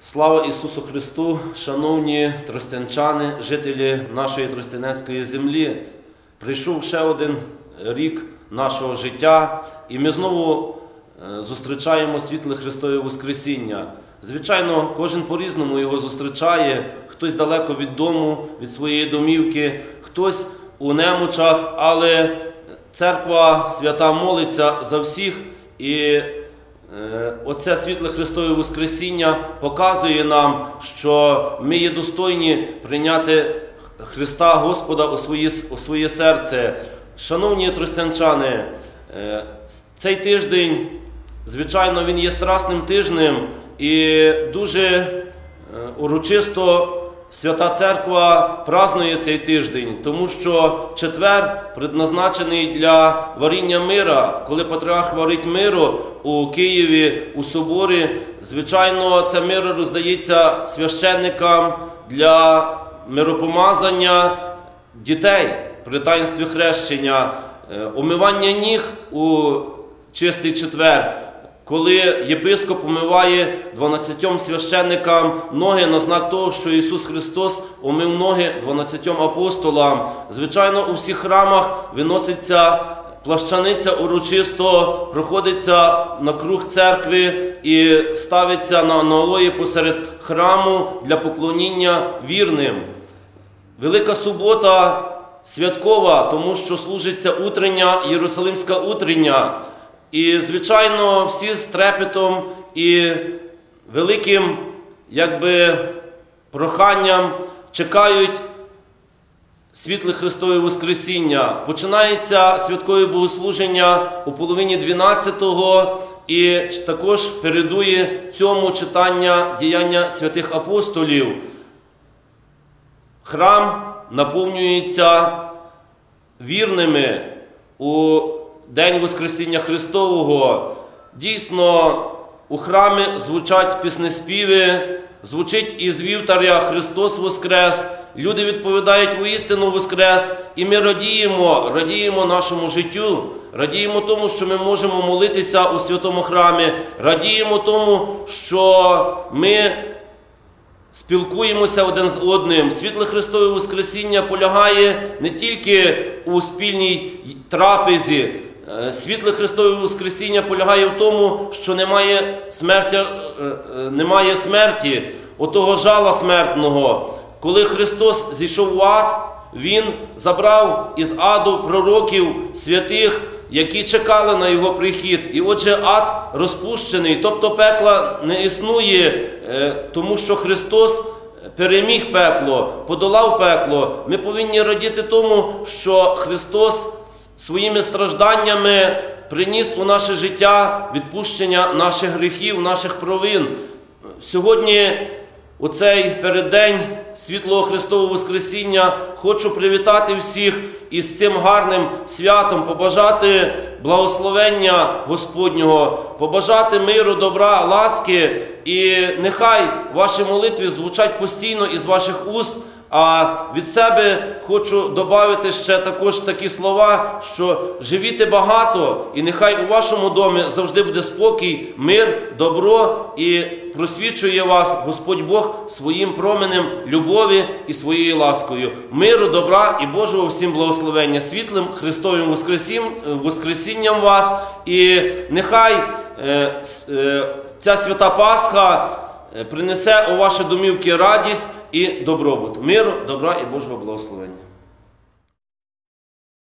Слава Ісусу Христу, шановні тростянчани, жителі нашої тростянецької землі. Прийшов ще один рік нашого життя, і ми знову е, зустрічаємо світле Христове Воскресіння. Звичайно, кожен по-різному його зустрічає, хтось далеко від дому, від своєї домівки, хтось у немочах, але церква свята молиться за всіх і Оце світле Христове Воскресіння показує нам, що ми є достойні прийняти Христа Господа у своє, у своє серце. Шановні тростянчани, е, цей тиждень, звичайно, він є страсним тижнем і дуже е, урочисто Свята Церква празнує цей тиждень, тому що четвер предназначений для варіння мира. Коли патріарх варить миру у Києві у соборі, звичайно, це миро роздається священникам для миропомазання дітей при таїнстві хрещення, е, омивання ніг у чистий четвер. Коли єпископ умиває 12 священникам ноги на знак того, що Ісус Христос омив ноги 12 апостолам. Звичайно, у всіх храмах виноситься плащаниця урочисто, проходиться на круг церкви і ставиться на аналої посеред храму для поклоніння вірним. Велика субота святкова, тому що служиться утрення, Єрусалимська утрення. І, звичайно, всі з трепетом і великим якби, проханням чекають світле Христове Воскресіння. Починається святкове богослуження у половині 12-го і також передує цьому читання діяння святих апостолів. Храм наповнюється вірними у День Воскресіння Христового. Дійсно, у храмі звучать піснеспіви, звучить із вівтаря Христос Воскрес. Люди відповідають воістину Воскрес, і ми радіємо, радіємо нашому життю, радіємо тому, що ми можемо молитися у святому храмі, радіємо тому, що ми спілкуємося один з одним. Світле Христове Воскресіння полягає не тільки у спільній трапезі. Е, Світле Христове Воскресіння полягає в тому, що немає смерті, е, е, немає смерті, отого жала смертного. Коли Христос зійшов в ад, Він забрав із аду пророків святих, які чекали на його прихід. І отже, ад розпущений, тобто пекла не існує, тому що Христос переміг пекло, подолав пекло. Ми повинні радіти тому, що Христос своїми стражданнями приніс у наше життя відпущення наших гріхів, наших провин. Сьогодні, у цей переддень світлого Христового Воскресіння, хочу привітати всіх із цим гарним святом, побажати благословення Господнього, побажати миру, добра, ласки, і нехай ваші молитви звучать постійно із ваших уст. А від себе хочу додати ще також такі слова, що живіте багато, і нехай у вашому домі завжди буде спокій, мир, добро і просвічує вас Господь Бог своїм променем любові і своєю ласкою. Миру, добра і Божого всім благословення, світлим Христовим Воскресінням, вас. І нехай е, е, ця свята Пасха е, принесе у ваші домівки радість і добробут, миру, добра і Божого благословення.